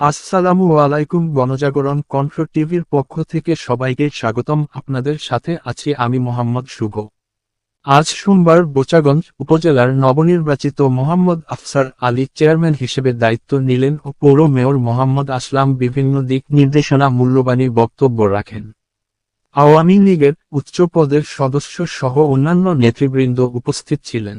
আসসালামু আলাইকুম গণজাগরণ কণ্ঠ টিভির পক্ষ থেকে সবাইকে স্বাগতম। আপনাদের সাথে আছি আমি মোহাম্মদ শুভ। আজ সোমবার বোচাগঞ্জ উপজেলার নবনির্বাচিত মোহাম্মদ আফসার আলী চেয়ারম্যান হিসেবে দায়িত্ব নিলেন ও পৌর মেয়র মোহাম্মদ আসলাম বিভিন্ন দিক নির্দেশনা মূল্যবানী বক্তব্য রাখেন। আওয়ামী লীগের উচ্চ পদের সদস্য সহ অন্যান্য নেতৃবৃন্দ উপস্থিত ছিলেন।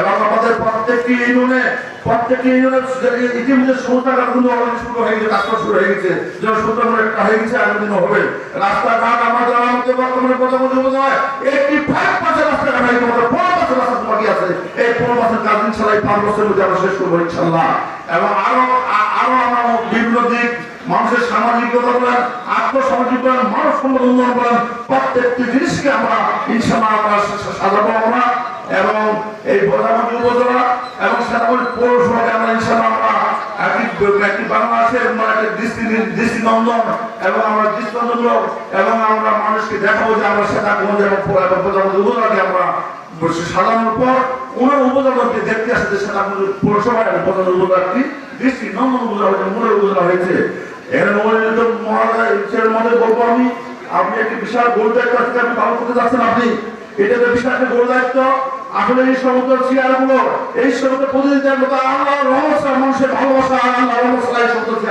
এবং আমাদের প্রত্যেকটি ইউনিয়নে, প্রত্যেকটি ইউনিয়নের ইতিমধ্যে সৌদাগারগুলো অলরেডি শুরু হয়ে গেছে কাজ করা শুরু হয়ে গেছে, যেন সৌদাগর একটা হয়ে গেছে, আগামী দিনে হবে। রাস্তাঘাট আমাদের আমাদের বর্তমানে প্রধানমন্ত্রী উপজেলায় একটি ফাইভ পার্সেন্ট রাস্তাঘাট হয়ে পনেরো রাস্তা আছে। এই পনেরো পার্সেন্ট কাজ ইনশাল্লাহ পাঁচ বছরের মধ্যে আমরা শেষ করব ইনশাল্লাহ। এবং আরও আরও আমরা বিভিন্ন দিক, মানুষের সামাজিকতা বলেন, আত্মসামাজিক বলেন মানব সম্পদ উন্নয়ন বলেন, প্রত্যেকটি জিনিসকে আমরা ইনশাল্লাহ আমরা সাজাবো আমরা এবং এই প্রধানমন্ত্রী উপজেলা এবং সেনাপতি পৌরসভাকে আমরা ইনশাল্লাহ আমরা একটি একটি বাংলাদেশের দৃষ্টি দৃষ্টিনন্দন এবং আমরা এবং আমরা মানুষকে দেখাবো যে আমরা আমরা পর দেখতে এবং দৃষ্টিনন্দন হয়েছে মূলের হয়েছে। মধ্যে বলব আমি, আপনি একটি বিশাল গোল দায়িত্ব করতে যাচ্ছেন আপনি। এটা তো বিশাল একটা গোল দায়িত্ব। আসলে এই সমস্ত চেয়ারগুলো এই সমস্ত প্রতিনিধিদের মতো আল্লাহ রহমত মানুষের ভালোবাসা আল্লাহ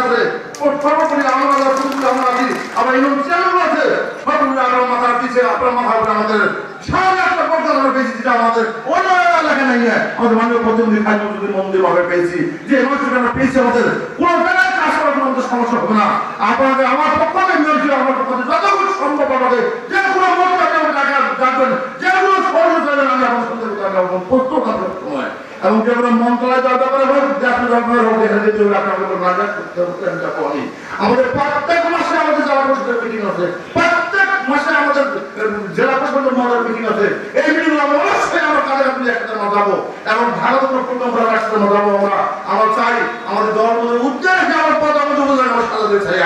পিছনে সর্বোপরি আমরা আমরা আছি আমরা ইউনিয়ন চেয়ারম্যান আছে সর্বোপরি আপনার মাথার পিছিয়ে আপনার মাথার উপরে আমাদের সারা আমরা আমরা কোনো কাজ করার সমস্যা হবে আমার পক্ষ থেকে আমার আমার সময় এবং যে মন্ত্রণালয় দরকার ব্যাপারে হোক জাতীয় দরকার হোক এখানে যেতে হবে আপনার যায় করতে হবে। আমি আমাদের প্রত্যেক মাসে আমাদের জেলা পরিষদের মিটিং আছে। প্রত্যেক মাসে আমাদের জেলা পরিষদের মহলের মিটিং আছে। এই মিটিং আমরা অবশ্যই আমরা কাজে আপনি একসাথে আমরা যাব এবং ভারত প্রকল্প আমরা একসাথে আমরা যাব আমরা। আমরা চাই আমাদের দল উদ্যোগে আমার পদ আমাদের উপজেলা আমরা সাজাতে চাই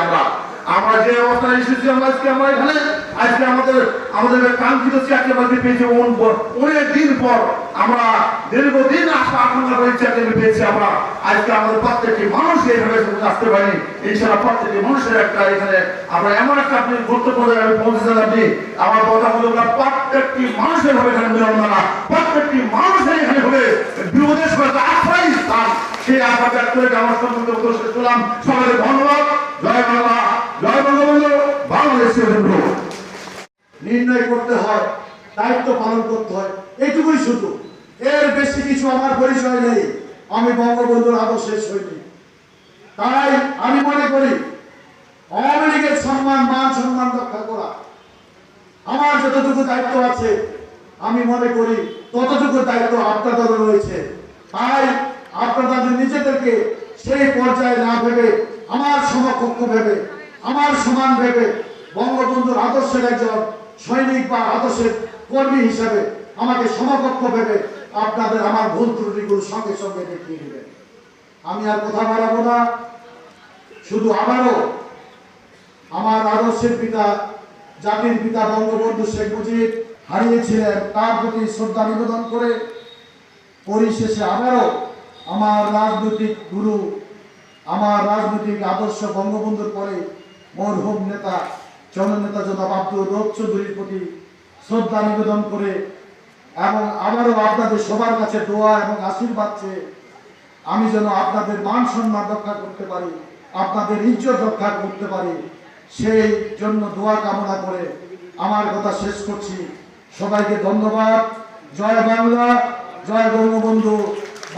আমরা যে অবস্থায় এসেছি, আমরা আজকে আমরা এখানে, আজকে আমাদের আমাদের কাঙ্ক্ষিত চাকরি আমাদের পেয়েছি অনেক দিন পর আমরা দীর্ঘদিন আশা আকাঙ্ক্ষা করে চাকরি পেয়েছি আমরা। আজকে আমাদের প্রত্যেকটি মানুষ এইভাবে আসতে পারি ইনশাআল্লাহ প্রত্যেকটি মানুষের একটা এখানে, আমরা এমন একটা আপনি গুরুত্বপূর্ণ জায়গায় পৌঁছেছেন আপনি আমার কথা হলো প্রত্যেকটি মানুষের হবে এখানে প্রত্যেকটি মানুষের এখানে হবে বিপদের আশ্রয় স্থান সেই আশা ব্যক্ত করে আমার করলাম সবাইকে ধন্যবাদ জয় বাংলা জয় বঙ্গবন্ধু বাংলাদেশের বন্ধু নির্ণয় করতে হয় দায়িত্ব পালন করতে হয়। এইটুকুই শুধু। এর বেশি কিছু আমার পরিচয় নেই। আমি বঙ্গবন্ধুর আদর্শের সৈনিক। তাই আমি মনে করি, আওয়ামী লীগের সম্মান, মান সম্মান রক্ষা করা। আমার যতটুকু দায়িত্ব আছে, আমি মনে করি ততটুকু দায়িত্ব আপনাদেরও রয়েছে। তাই আপনারা নিজেদেরকে সেই পর্যায়ে না ভেবে, আমার সমকক্ষ ভেবে, আমার সমান ভেবে বঙ্গবন্ধুর আদর্শের একজন সৈনিক বা আদর্শের কর্মী হিসাবে আমাকে সমকক্ষ ভেবে আপনাদের আমার ভুল ত্রুটিগুলো সঙ্গে সঙ্গে দেখিয়ে দেবেন। আমি আর কথা বাড়াবো না। শুধু আবারও আমার আদর্শের পিতা, জাতির পিতা বঙ্গবন্ধু শেখ মুজিব হারিয়েছিলেন, তার প্রতি শ্রদ্ধা নিবেদন করে পরিশেষে আবারও আমার রাজনৈতিক গুরু, আমার রাজনৈতিক আদর্শ বঙ্গবন্ধুর পরে মরহুম নেতা জননেতা জনাব আব্দুর রব চৌধুরীর প্রতি শ্রদ্ধা নিবেদন করে এবং আবারও আপনাদের সবার কাছে দোয়া এবং আশীর্বাদ চেয়ে আমি যেন আপনাদের মান সম্মান রক্ষা করতে পারি, আপনাদের ইজ্জত রক্ষা করতে পারি। সেই জন্য দোয়া কামনা করে আমার কথা শেষ করছি। সবাইকে ধন্যবাদ। জয় বাংলা, জয় বঙ্গবন্ধু।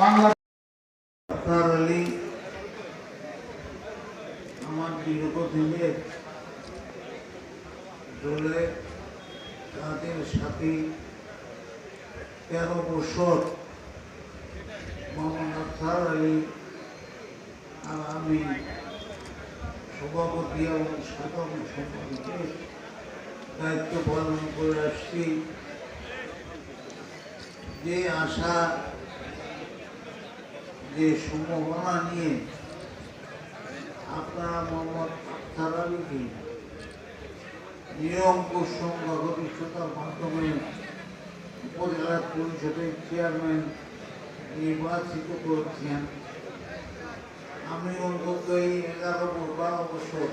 বাংলা আমার বিগত দিনে দলে তাদের সাথে তেরো বছর মোহাম্মদ আফতার আলী আর আমি সভাপতি এবং সাধারণ সম্পাদকের দায়িত্ব পালন করে আসছি। যে আশা, যে সম্ভাবনা নিয়ে আপনারা মোহাম্মদ আখতার আলীকে নিয়ম প্রসঙ্গ সংখ্যাগরিষ্ঠতার মাধ্যমে উপজেলা পরিষদের চেয়ারম্যান নির্বাচিত করেছেন। আমি অন্তত এই এগারো বারো বছর